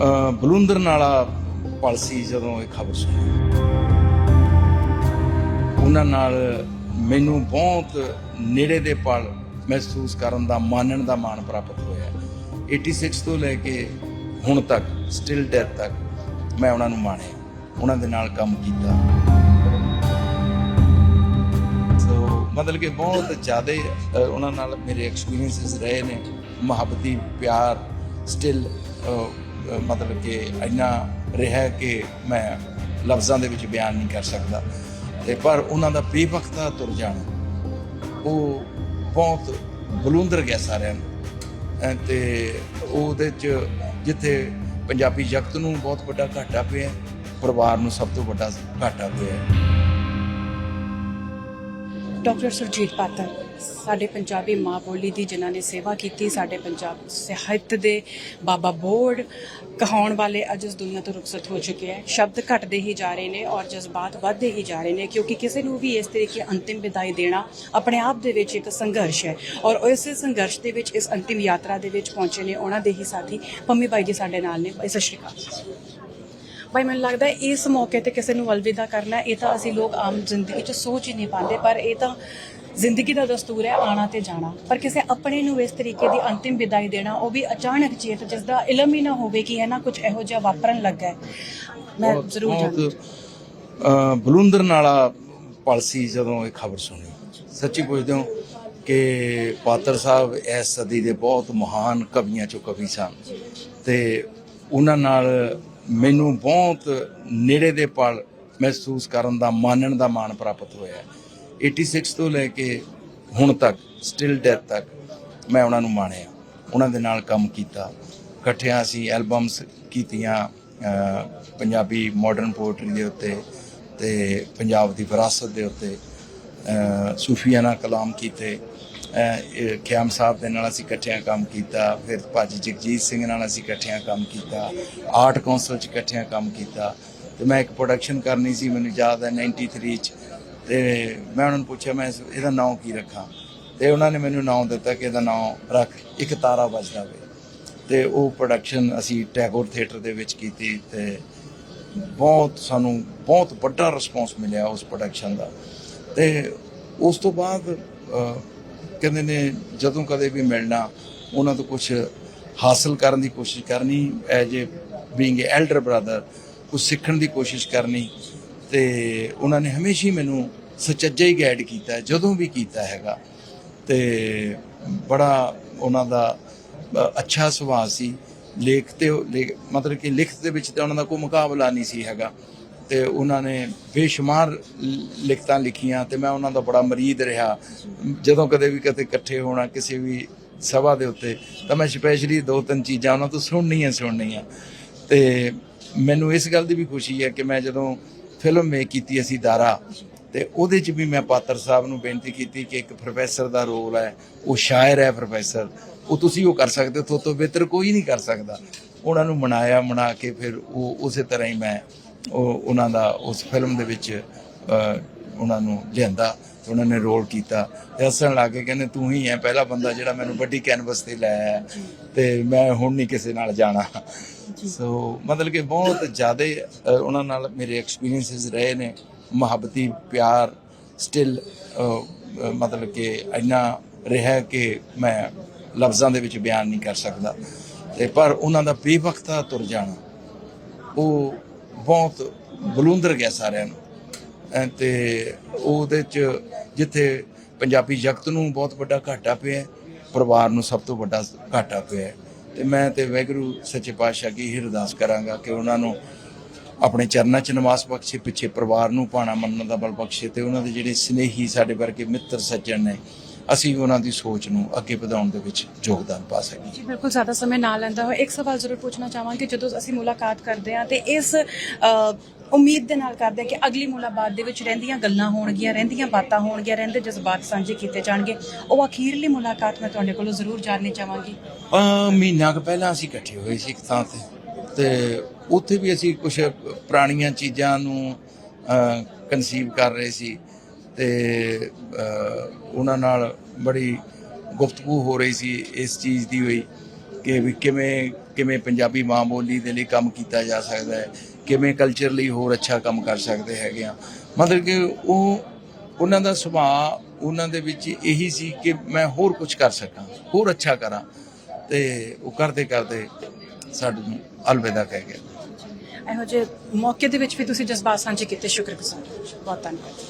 ਅਹ, ਬਲੂੰਦਰ ਨਾਲਾ ਪਾਲਿਸੀ ਜਦੋਂ ਇਹ ਖਬਰ ਸੁਣੀ, ਉਹਨਾਂ ਨਾਲ ਮੈਨੂੰ ਬਹੁਤ ਨੇੜੇ ਦੇ ਪਲ ਮਹਿਸੂਸ ਕਰਨ ਦਾ, ਮਾਨਣ ਦਾ ਮਾਣ ਪ੍ਰਾਪਤ ਹੋਇਆ। 86 ਤੋਂ ਲੈ ਕੇ ਹੁਣ ਤੱਕ ਸਟਿਲ ਡੈਥ ਤੱਕ, ਮੈਂ ਉਹਨਾਂ ਨੂੰ ਮਾਣਿਆ। ਉਹਨਾਂ ਦੇ ਨਾਲ ਕੰਮ ਕੀਤਾ। ਸੋ ਮਤਲਬ ਕਿ ਬਹੁਤ ਜ਼ਿਆਦਾ ਉਹਨਾਂ ਨਾਲ ਮੇਰੇ ਐਕਸਪੀਰੀਐਂਸਸ ਰਹੇ ਨੇ। ਮੁਹੱਬਤੀ, ਪਿਆਰ ਸਟਿਲ ਮਤਲਬ ਕਿ ਇੰਨਾ ਰਿਹਾ ਕਿ ਮੈਂ ਲਫ਼ਜ਼ਾਂ ਦੇ ਵਿੱਚ ਬਿਆਨ ਨਹੀਂ ਕਰ ਸਕਦਾ। ਤੇ ਪਰ ਉਹਨਾਂ ਦਾ ਬੇਵਕਤਾ ਤੁਰ ਜਾਣਾ ਉਹ ਬਹੁਤ ਬਲੂੰਦਰ ਗਿਆ ਸਾਰਿਆਂ ਨੂੰ। ਅ, ਤੇ ਉਹਦੇ ਚ ਜਿੱਥੇ ਪੰਜਾਬੀ ਜਗਤ ਨੂੰ ਬਹੁਤ ਵੱਡਾ ਘਾਟਾ ਪਿਆ ਪਰਿਵਾਰ ਨੂੰ ਸਭ ਤੋਂ ਵੱਡਾ ਘਾਟਾ ਪਿਆ। ਡਾਕਟਰ ਸੁਰਜੀਤ ਪਾਤਰ। ਸਾਡੇ ਪੰਜਾਬੀ ਮਾਂ ਬੋਲੀ ਦੀ ਜਿਨ੍ਹਾਂ ਨੇ ਸੇਵਾ ਕੀਤੀ, ਸਾਡੇ ਪੰਜਾਬ ਸਾਹਿਤ ਦੇ ਬਾਬਾ ਬੋੜ ਕਹਾਉਣ ਵਾਲੇ ਅੱਜ ਇਸ ਦੁਨੀਆ ਤੋਂ ਰੁਖਸਤ ਹੋ ਚੁੱਕੇ ਹੈ। ਸ਼ਬਦ ਘਟਦੇ ਹੀ ਜਾ ਰਹੇ ਨੇ ਔਰ ਜਜ਼ਬਾਤ ਵੱਧਦੇ ਹੀ ਜਾ ਰਹੇ ਨੇ ਕਿਉਂਕਿ ਕਿਸੇ ਨੂੰ ਵੀ ਇਸ ਤਰੀਕੇ ਅੰਤਿਮ ਵਿਦਾਈ ਦੇਣਾ ਆਪਣੇ ਆਪ ਦੇ ਵਿੱਚ ਇੱਕ ਸੰਘਰਸ਼ ਹੈ ਔਰ ਇਸ ਸੰਘਰਸ਼ ਦੇ ਵਿੱਚ, ਇਸ ਅੰਤਿਮ ਯਾਤਰਾ ਦੇ ਵਿੱਚ ਪਹੁੰਚੇ ਨੇ। ਉਹਨਾਂ ਦੇ ਹੀ ਸਾਥੀ ਪੰਮੀ ਬਾਈ ਜੀ ਸਾਡੇ ਨਾਲ ਨੇ। ਬਾਈ, ਸਤਿ ਸ਼੍ਰੀ ਅਕਾਲ। ਭਾਈ ਮੈਨੂੰ ਲੱਗਦਾ ਇਸ ਮੌਕੇ ਤੇ ਕਿਸੇ ਨੂੰ ਅਲਵਿਦਾ ਕਰਨਾ ਇਹ ਤਾਂ ਅਸੀਂ ਲੋਕ ਆਮ ਜ਼ਿੰਦਗੀ 'ਚ ਸੋਚ ਹੀ ਨਹੀਂ ਪਾਉਂਦੇ ਪਰ ਇਹ ਤਾਂ ਜ਼ਿੰਦਗੀ ਦਾ ਦਸਤੂਰ ਹੈ ਆਣਾ ਤੇ ਜਾਣਾ। ਪਰ ਕਿਸੇ ਆਪਣੇ ਨੂੰ ਇਸ ਤਰੀਕੇ ਦੀ ਅੰਤਿਮ ਵਿਦਾਈ ਦੇਣਾ ਉਹ ਵੀ ਅਚਾਨਕ ਚੇਤ ਜਿਸ ਦਾ ਇਲਮ ਹੀ ਨਾ ਹੋਵੇ ਕਿ ਹੈ ਨਾ ਕੁਝ ਇਹੋ ਜਿਹਾ ਵਾਪਰਨ ਲੱਗਾ ਹੈ। ਮੈਂ ਜ਼ਰੂਰ ਅਹ, ਬਲੂੰਦਰ ਨਾਲਾ ਪਾਲਿਸੀ ਜਦੋਂ ਇਹ ਖਬਰ ਸੁਣੀ ਸੱਚੀ ਪੁੱਛਦੇ ਹਾਂ ਕਿ ਪਾਤਰ ਸਾਹਿਬ ਇਸ ਸਦੀ ਦੇ ਬਹੁਤ ਮਹਾਨ ਕਵੀਆਂ ਚੋਂ ਕਵੀ ਸਨ। ਤੇ ਉਹਨਾਂ ਨਾਲ ਮੈਨੂੰ ਬਹੁਤ ਨੇੜੇ ਦੇ ਪਲ ਮਹਿਸੂਸ ਕਰਨ ਦਾ, ਮਾਨਣ ਦਾ ਮਾਣ ਪ੍ਰਾਪਤ ਹੋਇਆ 86 ਤੋਂ ਲੈ ਕੇ ਹੁਣ ਤੱਕ ਸਟਿਲ ਡੈਥ ਤੱਕ, ਮੈਂ ਉਹਨਾਂ ਨੂੰ ਮਾਣਿਆ। ਉਹਨਾਂ ਦੇ ਨਾਲ ਕੰਮ ਕੀਤਾ। ਇਕੱਠਿਆਂ ਅਸੀਂ ਐਲਬਮਸ ਕੀਤੀਆਂ ਪੰਜਾਬੀ ਮਾਡਰਨ ਪੋਇਟਰੀ ਦੇ ਉੱਤੇ ਤੇ ਪੰਜਾਬ ਦੀ ਵਿਰਾਸਤ ਦੇ ਉੱਤੇ ਸੂਫੀਆਨਾ ਕਲਾਮ ਕੀਤੇ। ਖਿਆਮ ਸਾਹਿਬ ਦੇ ਨਾਲ ਅਸੀਂ ਇਕੱਠਿਆਂ ਕੰਮ ਕੀਤਾ, ਫਿਰ ਭਾਜੀ ਜਗਜੀਤ ਸਿੰਘ ਨਾਲ ਅਸੀਂ ਇਕੱਠਿਆਂ ਕੰਮ ਕੀਤਾ ਆਰਟ ਕੌਂਸਲ 'ਚ ਇਕੱਠਿਆਂ ਕੰਮ ਕੀਤਾ। ਤੇ ਮੈਂ ਇੱਕ ਪ੍ਰੋਡਕਸ਼ਨ ਕਰਨੀ ਸੀ, ਮੈਨੂੰ ਯਾਦ ਹੈ 93 'ਚ। ਤੇ ਮੈਂ ਉਹਨਾਂ ਨੂੰ ਪੁੱਛਿਆ, ਮੈਂ ਇਸ- ਇਹਦਾ ਨਾਮ ਕੀ ਰੱਖਾਂ? ਤੇ ਉਹਨਾਂ ਨੇ ਮੈਨੂੰ ਨਾਮ ਦਿੱਤਾ ਕਿ ਇਹਦਾ ਨਾਮ ਰੱਖ, ਇੱਕ ਤਾਰਾ ਵੱਜਦਾ ਵੇ ਤੇ ਉਹ ਪ੍ਰੋਡਕਸ਼ਨ ਅਸੀਂ ਟੈਗੋਰ ਥੀਏਟਰ ਦੇ ਵਿੱਚ ਕੀਤੀ ਤੇ ਬਹੁਤ ਸਾਨੂੰ ਬਹੁਤ ਵੱਡਾ ਰਿਸਪੌਂਸ ਮਿਲਿਆ ਉਸ ਪ੍ਰੋਡਕਸ਼ਨ ਦਾ। ਤੇ ਉਸ ਤੋਂ ਬਾਅਦ ਕਹਿੰਦੇ ਨੇ ਜਦੋਂ ਕਦੇ ਵੀ ਮਿਲਣਾ, ਉਹਨਾਂ ਤੋਂ ਕੁਝ ਹਾਸਲ ਕਰਨ ਦੀ ਕੋਸ਼ਿਸ਼ ਕਰਨੀ as a being a elder brother ਕੁਝ ਸਿੱਖਣ ਦੀ ਕੋਸ਼ਿਸ਼ ਕਰਨੀ, ਤੇ ਉਹਨਾਂ ਨੇ ਹਮੇਸ਼ਾ ਹੀ ਮੈਨੂੰ ਸੱਚਾ ਹੀ ਗਾਈਡ ਕੀਤਾ, ਜਦੋਂ ਵੀ ਕੀਤਾ ਹੈਗਾ। ਤੇ ਬੜਾ ਉਹਨਾਂ ਦਾ ਅੱਛਾ ਸੁਭਾਅ ਸੀ। ਲੇਖ ਤੇ ਲੇਖ- ਮਤਲਬ ਕਿ ਲਿਖਤ ਦੇ ਵਿੱਚ ਤਾਂ ਉਹਨਾਂ ਦਾ ਕੋਈ ਮੁਕਾਬਲਾ ਨਹੀਂ ਸੀ ਹੈਗਾ। ਤੇ ਉਹਨਾਂ ਨੇ ਬੇਸ਼ੁਮਾਰ ਲਿਖਤਾਂ ਲਿਖੀਆਂ ਤੇ ਮੈਂ ਉਹਨਾਂ ਦਾ ਬੜਾ ਮਰੀਦ ਰਿਹਾ। ਜਦੋਂ ਕਦੇ ਵੀ ਕਦੇ ਇਕੱਠੇ ਹੋਣਾ ਕਿਸੇ ਵੀ ਸਭਾ ਦੇ ਉੱਤੇ, ਤਾਂ ਮੈਂ ਸਪੈਸ਼ਲੀ ਦੋ ਤਿੰਨ ਚੀਜ਼ਾਂ ਉਹਨਾਂ ਤੋਂ ਸੁਣਨੀਆਂ ਸੁਣਨੀਆਂ। ਤੇ ਮੈਨੂੰ ਇਸ ਗੱਲ ਦੀ ਵੀ ਖੁਸ਼ੀ ਹੈ ਕਿ ਮੈਂ ਜਦੋਂ ਫਿਲਮ ਮੇਕ ਕੀਤੀ ਅਸੀਂ ਦਾਰਾ, ਤੇ ਉਹਦੇ 'ਚ ਵੀ ਮੈਂ ਪਾਤਰ ਸਾਹਿਬ ਨੂੰ ਬੇਨਤੀ ਕੀਤੀ ਕਿ ਇੱਕ ਪ੍ਰੋਫੈਸਰ ਦਾ ਰੋਲ ਹੈ, ਉਹ ਸ਼ਾਇਰ ਹੈ ਪ੍ਰੋਫੈਸਰ ਉਹ ਤੁਸੀਂ ਉਹ ਕਰ ਸਕਦੇ ਹੋ ਤੋਂ ਤੋਂ ਬਿਹਤਰ ਕੋਈ ਨਹੀਂ ਕਰ ਸਕਦਾ। ਉਹਨਾਂ ਨੂੰ ਮਨਾਇਆ, ਮਨਾ ਕੇ ਫਿਰ ਉਹ ਉਸੇ ਤਰ੍ਹਾਂ ਹੀ ਮੈਂ ਉਹ ਉਹਨਾਂ ਦਾ ਉਸ ਫਿਲਮ ਦੇ ਵਿੱਚ ਉਹਨਾਂ ਨੂੰ ਲਿਆਂਦਾ ਤੇ ਉਹਨਾਂ ਨੇ ਰੋਲ ਕੀਤਾ। ਤੇ ਹੱਸਣ ਲੱਗ ਕੇ ਕਹਿੰਦੇ ਤੂੰ ਹੀ ਹੈ ਪਹਿਲਾ ਬੰਦਾ ਜਿਹੜਾ ਮੈਨੂੰ ਵੱਡੀ ਕੈਨਵਸ ਤੇ ਲੈ ਆਇਆ ਤੇ ਮੈਂ ਹੁਣ ਨਹੀਂ ਕਿਸੇ ਨਾਲ ਜਾਣਾ। ਸੋ ਮਤਲਬ ਕਿ ਬਹੁਤ ਜ਼ਿਆਦਾ ਉਹਨਾਂ ਨਾਲ ਮੇਰੇ ਐਕਸਪੀਰੀਐਂਸਸ ਰਹੇ ਨੇ। ਮੁਹੱਬਤੀ ਪਿਆਰ ਸਟਿਲ ਮਤਲਬ ਕਿ ਇੰਨਾ ਰਿਹਾ ਕਿ ਮੈਂ ਲਫ਼ਜ਼ਾਂ ਦੇ ਵਿੱਚ ਬਿਆਨ ਨਹੀਂ ਕਰ ਸਕਦਾ। ਤੇ ਪਰ ਉਹਨਾਂ ਦਾ ਬੇਵਕਤਾ ਤੁਰ ਜਾਣਾ ਉਹ ਬਹੁਤ ਬਲੂੰਦਰ ਗਿਆ ਸਾਰਿਆਂ ਨੂੰ। ਅ, ਤੇ ਉਹਦੇ ਚ ਜਿੱਥੇ ਪੰਜਾਬੀ ਜਗਤ ਨੂੰ ਬਹੁਤ ਵੱਡਾ ਘਾਟਾ ਪਿਆ ਪਰਿਵਾਰ ਨੂੰ ਸਭ ਤੋਂ ਵੱਡਾ ਘਾਟਾ ਪਿਆ ਤੇ ਮੈਂ ਤੇ ਵੈਗਰੂ ਸੱਚੇ ਪਾਤਸ਼ਾਹ ਕੀ ਹੀ ਅਰਦਾਸ ਕਰਾਂਗਾ ਕਿ ਉਹਨਾਂ ਨੂੰ ਆਪਣੇ ਚਰਨਾਂ 'ਚ ਨਿਵਾਸ ਬਖਸ਼ੇ ਪਿੱਛੇ ਪਰਿਵਾਰ ਨੂੰ ਭਾਣਾ ਮੰਨਣ ਦਾ ਬਲ ਬਖਸ਼ੇ ਤੇ ਉਹਨਾਂ ਦੇ ਜਿਹੜੇ ਸਨੇਹੀ ਸਾਡੇ ਵਰਗੇ ਮਿੱਤਰ ਸੱਜਣ ਨੇ ਅਸੀਂ ਉਹਨਾਂ ਦੀ ਸੋਚ ਨੂੰ ਅੱਗੇ ਵਧਾਉਣ ਦੇ ਵਿੱਚ ਯੋਗਦਾਨ ਪਾ ਸਕੀਏ। ਜੀ ਬਿਲਕੁਲ ਜ਼ਿਆਦਾ ਸਮਾਂ ਨਾ ਲੈਂਦਾ ਹੋਇਆ ਇੱਕ ਸਵਾਲ ਜ਼ਰੂਰ ਪੁੱਛਣਾ ਚਾਹਾਂਗੇ ਜਦੋਂ ਅਸੀਂ ਮੁਲਾਕਾਤ ਕਰਦੇ ਹਾਂ ਤੇ ਇਸ ਉਮੀਦ ਦੇ ਨਾਲ ਕਰਦੇ ਹਾਂ ਕਿ ਅਗਲੀ ਮੁਲਾਕਾਤ ਦੇ ਵਿੱਚ ਰਹਿੰਦੀਆਂ ਗੱਲਾਂ ਹੋਣਗੀਆਂ ਰਹਿੰਦੀਆਂ ਬਾਤਾਂ ਹੋਣਗੀਆਂ ਰਹਿੰਦੇ ਜਜ਼ਬਾਤ ਸਾਂਝੇ ਕੀਤੇ ਜਾਣਗੇ। ਉਹ ਅਖੀਰਲੀ ਮੁਲਾਕਾਤ ਮੈਂ ਤੁਹਾਡੇ ਕੋਲੋਂ ਜ਼ਰੂਰ ਜਾਣਨੀ ਚਾਹਾਂਗੀ। ਮਹੀਨਾ ਕੁ ਪਹਿਲਾਂ ਅਸੀਂ ਇਕੱਠੇ ਹੋਏ ਸੀ ਇੱਕ ਥਾਂ ਤੇ। ਤੇ ਉੱਥੇ ਵੀ ਅਸੀਂ ਕੁਝ ਪੁਰਾਣੀਆਂ ਚੀਜ਼ਾਂ ਨੂੰ ਕਨਸੀਵ ਕਰ ਰਹੇ ਸੀ। ਤੇ ਉਹਨਾਂ ਨਾਲ ਬੜੀ ਗੁਫ਼ਤਗੂ ਹੋ ਰਹੀ ਸੀ ਇਸ ਚੀਜ਼ ਦੀ ਹੋਈ ਕਿ ਵੀ ਕਿਵੇਂ ਕਿਵੇਂ ਪੰਜਾਬੀ ਮਾਂ ਬੋਲੀ ਦੇ ਲਈ ਕੰਮ ਕੀਤਾ ਜਾ ਸਕਦਾ ਹੈ, ਕਿਵੇਂ ਕਲਚਰ ਲਈ ਹੋਰ ਅੱਛਾ ਕੰਮ ਕਰ ਸਕਦੇ ਹੈਗੇ ਆ। ਮਤਲਬ ਕਿ ਉਹ, ਉਹਨਾਂ ਦਾ ਸੁਭਾਅ ਉਹਨਾਂ ਦੇ ਵਿੱਚ ਇਹੀ ਸੀ ਕਿ ਮੈਂ ਹੋਰ ਕੁਝ ਕਰ ਸਕਾਂ, ਹੋਰ ਅੱਛਾ ਕਰਾਂ ਤੇ ਉਹ ਕਰਦੇ ਕਰਦੇ ਸਾਨੂੰ ਅਲਵਿਦਾ ਕਹਿ ਗਿਆ। ਇਹੋ ਜਿਹੇ ਮੌਕੇ ਦੇ ਵਿੱਚ ਵੀ ਤੁਸੀਂ ਜਜ਼ਬਾਤ ਸਾਂਝੇ ਕੀਤੇ, ਸ਼ੁਕਰਗੁਜ਼ਾਰ ਬਹੁਤ ਧੰਨਵਾਦ।